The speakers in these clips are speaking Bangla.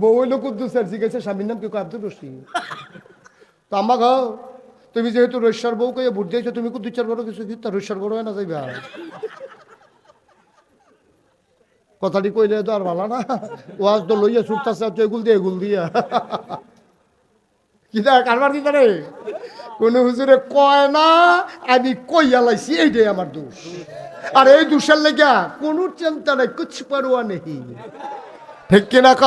বউ হইল কুদ্দুসার জিজ্ঞাসা, স্বামীর নাম কি? আব্দুল রশিদ। তো আম্মা গাও তুমি যেহেতু রৈশ্বর বউ বুট দিয়েছ, তুমি কুদ্দুচার বড় কিছু দিতা, রৈশ্বর বড় হয় না যাইবা? কথাটি কইলে তো আর ভালো না। ওয়াজ তো লইয়া ছুটতাছে, আর এগুল দিয়ে এগুল দিয়া। কিতা কারবার কিতা রে? কোন হুজুরে কয় না, আমি কইয়া লাইছি, এইটাই আমার দোষ। আর এই দোষের লেগা কোন চিন্তা নাই, কুছ পারোয়া নেই। ঠিক কিনা ক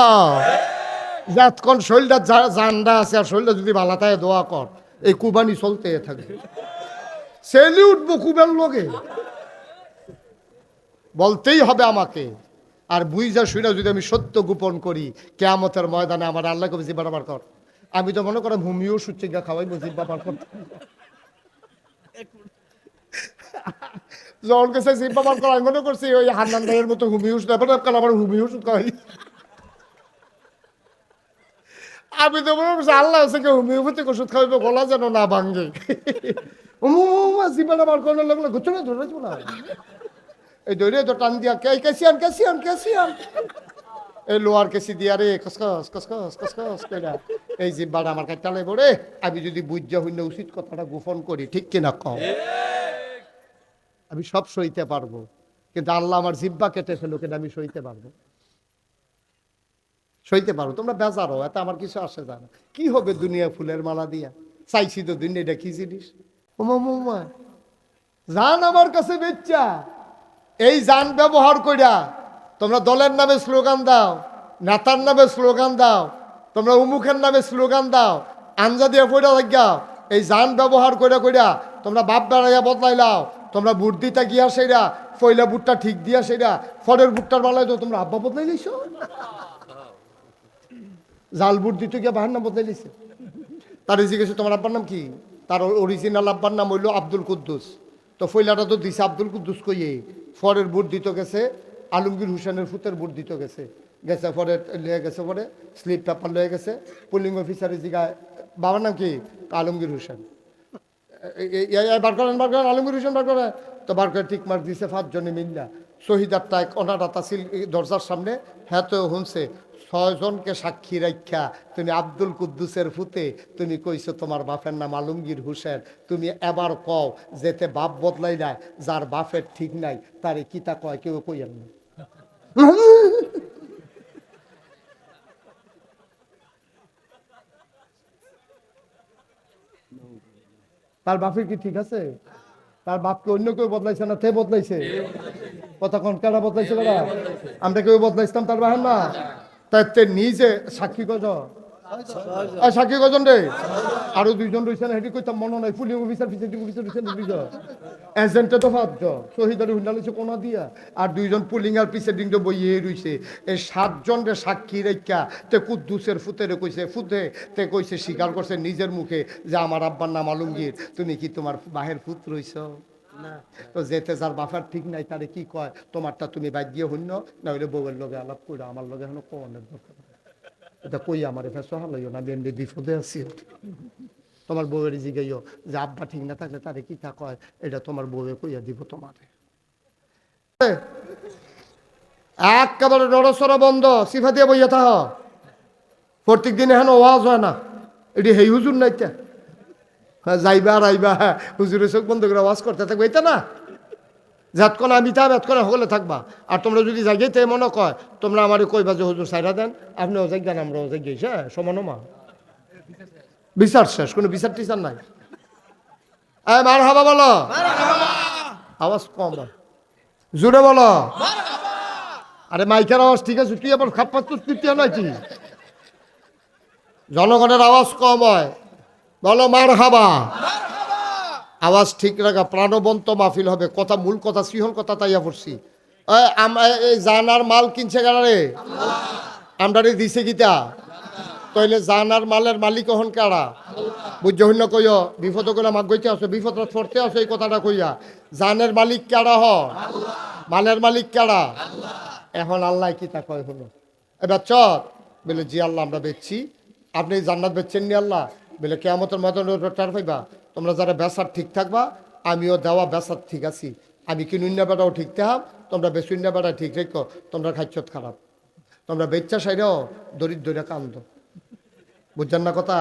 যাতক্ষণ শরীরটা জান্ডা আছে আর শরীরটা যদি থাকে দোয়া কর, এই কুবানি চলতে থাকবে। সেলি উঠবো কুবের লোকে বলতেই হবে আমাকে, আর বুঝা শুনে যদি আমি সত্য গোপন করি, কেয়ামতের ময়দানে আমার আল্লাহ কবি জিব্বা কর। আমি তো মনে করেন হুমিও সুচিকা খাওয়াই জিব্বা বার কর। যখন কাছে জিব্বা বার করা, আমি মনে করছি, ওই হান্নান ভাইয়ের মতো হুমি ওষুধ এবার কাল আবার হুমি ওষুধ খাওয়াই আমি তো মনে করছি আল্লাহ আছে কেউ হোমিওপ্যাথিক ওষুধ খাওয়াইবে গলা যেন না ভাঙ্গে করার লাগল ঘুরছো না ধরে না এই দৌড়ে তো টান দিয়া কে এই লোয়ার কেসি দিয়া রে কসকস কসকস কসকস কইরা এই জিব্বাটা আমার কাছে চালাই পড়ে। আমি যদি বুঝা হইলে উচিত কথাটা গোপন করি ঠিক কিনা কম আমি সব সইতে পারব কিন্তু আল্লাহ আমার জিব্বা কেটে ফেলো কিন্তু আমি সইতে পারব। সইতে পারো, তোমরা বেজারো এত আমার কিছু আসে যায় না। কি হবে দুনিয়া ফুলের মালা দিয়া? চাইছি তো দুনিয়া, এটা কি জিনিস? জান আমার কাছে বেচ্চা। এই যান ব্যবহার কইরা তোমরা দলের নামে স্লোগান দাও, নেতার নামে স্লোগান দাও, তোমরা উমুখের নামে স্লোগান দাও, আঞ্জা দিয়ে পড়া লাগিয়া এই যান ব্যবহার কইরা কইরা তোমরা বাপ বেড়াইয়া বদলাইলাও তোমরা বুট গিয়া সেইরা ফইলা বুটটা ঠিক দিয়া সেইরা ফলের বুটটার বেলায় তো তোমরা আব্বা বদলাই লইছো? জাল বুট দিতে গিয়া বাহার নাম বদলাই লইছে তার জিজ্ঞেস তোমার আব্বার নাম কি? তার অরিজিনাল আব্বার নাম হইল আব্দুল কুদ্দুস। তো ফইলাটা তো দিছে আব্দুল কুদ্দুস কইয়ে। ফরের বুট দিত গেছে, আলমগীর হুসেনের ফুতের বুট দিত গেছে। গেছে পরে লয়ে গেছে পরে স্লিপ পেপার লয়ে গেছে। পুলিং অফিসারের জিগায় বাবার নাম কি? আলমগীর হোসেন। বার করেন বার করেন, আলমগীর হোসেন বার করেন। তো বার করে টিক মার্ক দিছে পাঁচজনে মিল্লা। শহীদার টাইক আছিল এই দরজার সামনে হ্যাঁ তো শুনছে ছয়জনকে সাক্ষী রাখা তুমি আব্দুল কুদ্দুসের ফুতে, তুমি কইছো তোমার বাপের নাম আলমগীর হোসেন। তুমি এবার কও যেতে বাপ বদলাই নাই, যার বাপের ঠিক নাই, তারে কিতা কয়, কেউ কইয়েন না। তার বাপের কি ঠিক আছে? তার বাপকে অন্য কেউ বদলাইছে না তে বদলাইছে? কথা কতক্ষণ কেনা বদলাইছে আমরা কেউ বদলাইছিলাম তার বাহের না তাই তে নিজে সাক্ষী আর সাক্ষী কজন রে আরও দুইজন রয়েছে না হেঁটে কইতাম মনে নাই পুলিশ অফিসার প্রিসাইডিং অফিসার রয়েছে দুইজন। এজেন্টে তো পাঁচজন শহীদারি হুন্ডা লইছে কোনা দিয়া। আর দুইজন পুলিং আর প্রিসাইডিং তো বইয়ে রইছে। এই সাতজন রে সাক্ষী রেখা তে কুদ্দুসের ফুতেরে কইছে ফুতে তে কইছে স্বীকার করছে নিজের মুখে যে আমার আব্বার নাম আলমগীর। তুমি কি তোমার বাহের ফুত রইছ তো যেতে যার বাফার ঠিক নাই, তারে কি কয়? তোমারটা তুমি বাদ দিয়ে হইন না হইলে বউয়ের লগে আলাপ করে আমার লগে এখনও কোনের দরকার এটা কই আমার এখানে সহালইও না বেন্ডে বিপদে আছি। তোমার বউয়ের জিগাইও যে আব্বা ঠিক না থাকলে তারে কি তা কয়? এটা তোমার বউয়ে কইয়া দিব তোমারে। একেবারে নড়সড় বন্ধ, সিফা দিয়ে বইয়া থাহ প্রত্যেক দিন এখন ওয়াজ হয় না। এটি হেই হুজুর নাইতে। যাইবা আর আইবা হ্যাঁ। হুজুরের চোখ বন্ধ করে ওয়াজ করতে থাকবে এটা না। যাতক্ষণ আমি থাকবে এতক্ষণ সকলে থাকবা। আর তোমরা যদি জাগিয়ে তে মনে কয় তোমরা আমার কইবা যে হুজুর সাইরা দেন আপনি অযোগ্যান আমরা অযোগ্য হ্যাঁ সমানমা বিচার শেষ কোনো বিচার টিচার নাই। মার হাবা বলো। আওয়াজ কম হয়। জোরে বলো। আরে মাইকের আওয়াজ ঠিক আছে তুই আবার খাপ্পাত তো তৃতীয় নাকি জনগণের আওয়াজ কম হয়। বলো মার হাবা আওয়াজ ঠিক রাখা প্রাণবন্ত মাহফিল হবে। কথা মূল কথা শ্রীহল কথা তাইয়া পড়ছি জানার মাল কিনছে কেন রে? আমরা দিছে কিতা? তাইলে জান আর মালের মালিক হন কারা? হইন কইয় বিপদ করে মাগ গইতে আসো বিপদ ছড়তে আসো এই কথাটা কইয়া। জানের মালিক কারা হ? মালের মালিক কারা? এখন আল্লাহ কি তা কয় হলো এবার চর বলে জি আল্লাহ আমরা বেচছি। আপনি জান্নাত বেচছেন নি আল্লাহ? বলে কেমতের মতন টার পাইবা? তোমরা যারা বেসার ঠিক থাকবা, আমিও দেওয়া বেসার ঠিক আছি। আমি কি নুন্যা বেটাও ঠিক থাক তোমরা বেসুন্যা বেটা ঠিক রেখো, তোমরা খাইছত খারাপ। তোমরা বেচ্চা সাইডেও দরিদ্র কান্দ। বুঝছেন না কথা?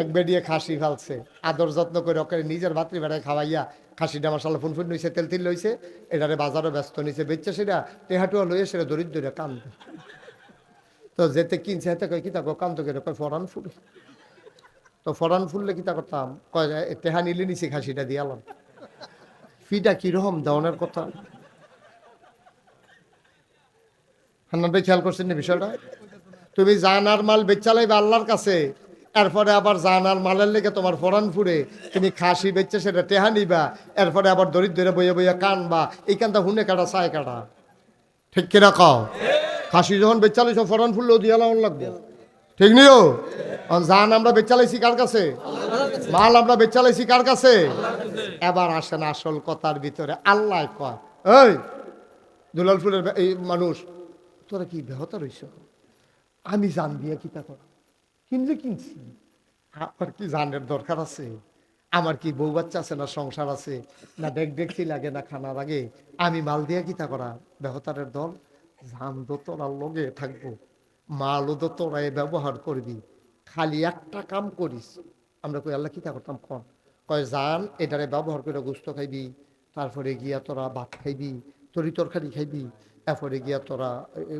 এক বেডিয়ে খাসি ফালছে। আদর যত্ন করে ওকে নিজের ভাতৃ বেড়ায় খাওয়াইয়া খাসিটা মশালা ফুন ফুন লইছে, তেল তিল লইছে, এটারে বাজারও ব্যস্ত নিছে। বেচছে সেটা টেহাটুয়া লইয়ে সেটা দরিদ্র কান্দ। তো যেতে কিনছে, হাতে কয়, কি তাকে কান্ত করে ফরান ফুল। তো ফরান ফুললে কি তা করতাম? টেহা নিলে নিছি খাসিটা দিয়ালাম ফিটা কীরকম দেওয়ানের কথা। হান্নান ভাই খেয়াল করছেন না বিষয়টা? তুমি জানার মাল বেচালাইবে আল্লাহর কাছে, এরপরে আবার জানার মালের লেগে তোমার ফরান ফুরে, তুমি খাসি বেচছে সেটা টেহা নিবা, এরপরে আবার দরিদ্র বইয়ে বইয়ে কানবা, এই কানটা হুনে কাটা, চায় কাটা। ঠিক কিনা কও? খাসি যখন বেচালাই সব ফরান ফুললেও দিয়া লাউন লাগবে। ঠিক নিও? জান আমরা বেচালাইছি কার কাছে? মাল আমরা বেচালাইছি কার কাছে? এবার আসেন আসল কথার ভিতরে, আল্লাহ কয়, এই, দুলাল ফুলের এই মানুষ, তোরা কি বেহতা রইছ? আমি জান দিয়া কিতা কর কিনলে কিনছি। আমার কি জানের দরকার আছে? আমার কি বউ বাচ্চা আছে না সংসার আছে? না দেখ দেখছি লাগে না খানা লাগে? আমি মাল দিয়া কিতা করা বেহতারের দল, জান তো তোরার লগে থাকব। মালও তো তোরাই ব্যবহার করবি। খালি একটা কাম করিস। আমরা কই আল্লাহ কিতা করতাম? কন কয় জান এটারে ব্যবহার করে গুস্ত খাইবি তারপরে গিয়া তোরা ভাত খাইবি তরি তরকারি খাইবি এরপরে গিয়া তোরা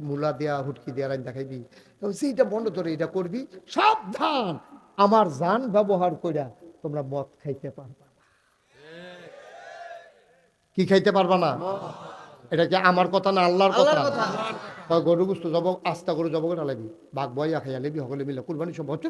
মূলা দেয়া হুটকি দেয়া রান্না খাইবি। তো সেইটা বন্ধ করে এটা করবি সাবধান! আমার জান ব্যবহার কইরা তোমরা মদ খাইতে পারবা কি খাইতে পারবা না? এটা কি আমার কথা না আল্লাহর কথা? গরু গুস্ত জব আস্তা গরু জব করে লাগবি বাঘ বইয়া খাইয়া লেবি সকলে মিলে কুরবানি সব হচ্ছে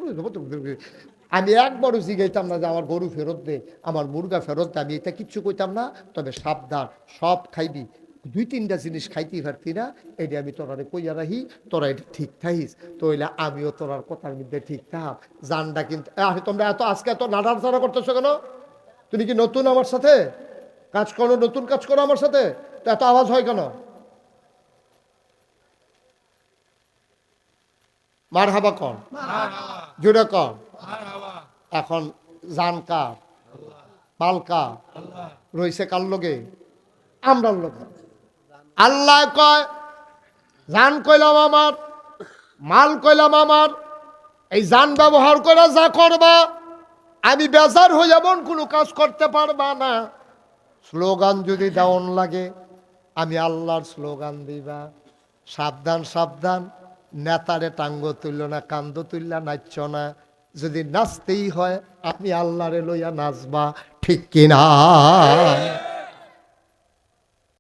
আমি একবারও জিগাইতাম না যে আমার গরু ফেরত দে আমার মুরগা ফেরত দে আমি এটা কিচ্ছু কইতাম না। তবে সাবধান সব খাইবি। দুই তিনটা জিনিস খাইতেই পারতি না এটা আমি তোরারে কইয়া রাখি তোরা এটা ঠিক থাকিস। তো হইলে আমিও তোরার কথার মধ্যে ঠিক থাক জানটা কিন্তু তোমরা এত আজকে এত নাড়াচাড়া করতেছো কেন? তুমি কি নতুন আমার সাথে? কাজ করো নতুন কাজ করো আমার সাথে? তো এত আওয়াজ হয় কেন? মার কর জুড়ে কর এখন জান কার? মাল কার? রইছে কার লগে? আমরার লগে। আল্লাহ কয়, জান কইলাম আমার, মাল কইলাম আমার, এই যান ব্যবহার করে যা করবা, আমি বেজার হয়ে এমন কোনো কাজ করতে পারবা না। স্লোগান যদি দেওয়ান লাগে। আমি আল্লাহর স্লোগান দিবা। সাবধান সাবধান। নেতারে টাঙ্গ তুলল না, কান্দ তুললা নাচছ না। যদি নাচতেই হয় আপনি আল্লাহরে লইয়া নাচবা। ঠিক কিনা?